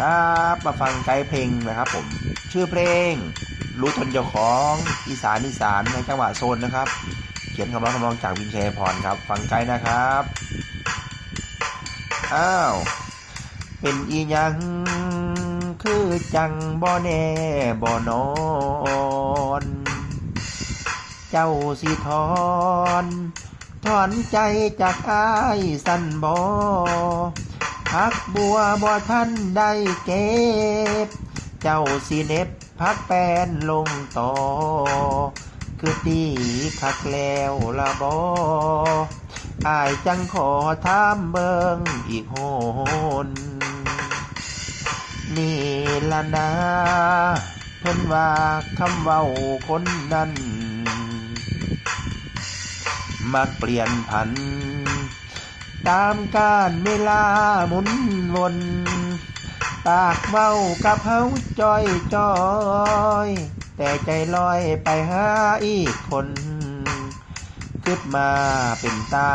ครับมาฟังไกด์เพลงนะครับผมชื่อเพลง รู้ตนเจ้าของอีสานอีสานในจังหวะโซนนะครับ เขียนคำร้องคำร้องจากวินเชยพรครับ ฟังไกด์นะครับอ้าวเป็นอีหยังคือจังบ่แน่บ่นอน เจ้าสิทอนถอนใจจากอายสันบอ พักบัวบ่ท่านได้เก็บ เจ้าสิเน็บพักแปนลงต่อ คือดีคักแล้วละบออายจังขอถามเบิงอีกโหนนี่ละนะเพิ่นว่าคำเว้าคนนั้น มักเปลี่ยนผัน ตามการเวลาหมุนวนปากเว้ากับเฮาจอยจอย แต่ใจลอยไปหาอีกคนขึ้นมาเป็นตา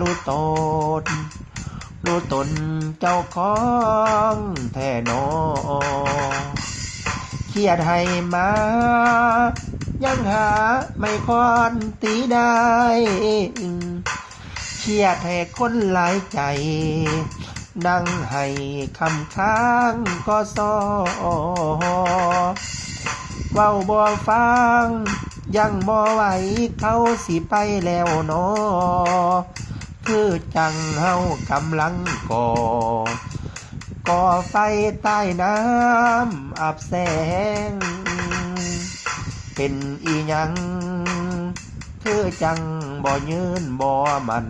รู้ตนรู้ตนเจ้าของแท่นอเครียดให้มา ยังหาไม่คอนตีได้ เครียดให้คนหลายใจ นั่งให้คำค้างก็ซอเว้าบ่ฟัง ยังบ่ไหวเขาสิไปแล้วนอคือจังเฮากำลังก่อก่อไฟใต้น้ำอับแสง เป็นอีหยัง คือจังบ่ยืนบ่มัน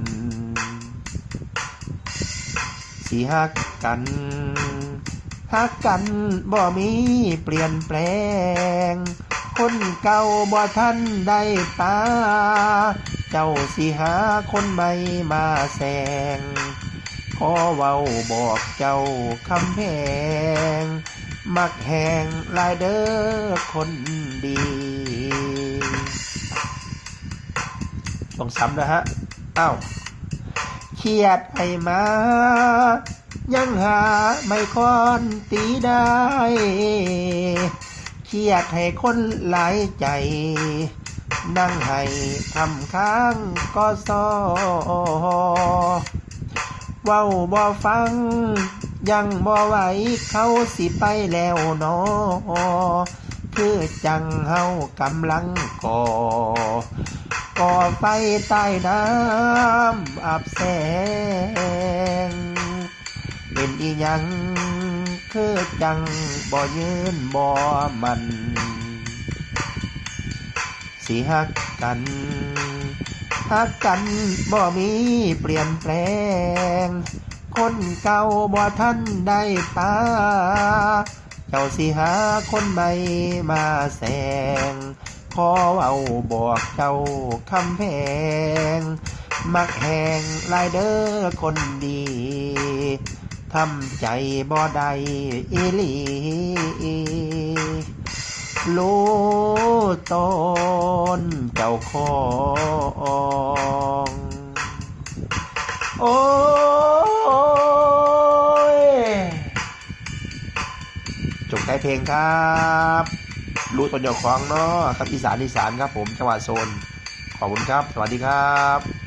สิฮักกันฮักกันบ่มีเปลี่ยนแปลง คนเก่าบ่ทันได้ปาเจ้าสิหาคนใหม่มาแสงขอเว้าบอกเจ้าคำแพง มักแหงลายเด้อคนดี ต้องซ้ำนะฮะอ้าวเครียดไอ้มา ยังหาไม่คอนตีได้เครียดให้คนหลายใจ นั่งให้ทำค้างก็ซอเว้าบ่ฟัง ยังบ่ไหวเขาสิไปแล้วนอคือจังเฮากำลังก่อ ก่อไฟใต้น้ำอาบแสง เป็นอีหยังคือจังบ่ยืนบ่มันสิฮักกันฮักกันบ่มีเปลี่ยนแปลง คนเก่าบ่ทันได้ปาเจ้าสิหาคนใหม่มาแสง ขอเอาบอกเจ้าคำแพง มักแหงลายเด้อคนดีทำใจบ่ได้อีหลีรู้ตนเจ้าของ โอ้ยจบใช้เพลงครับ รู้ตนเจ้าของเนาะครับอีสานอีสานครับผมจังหวัดโซนขอบคุณครับ สวัสดีครับ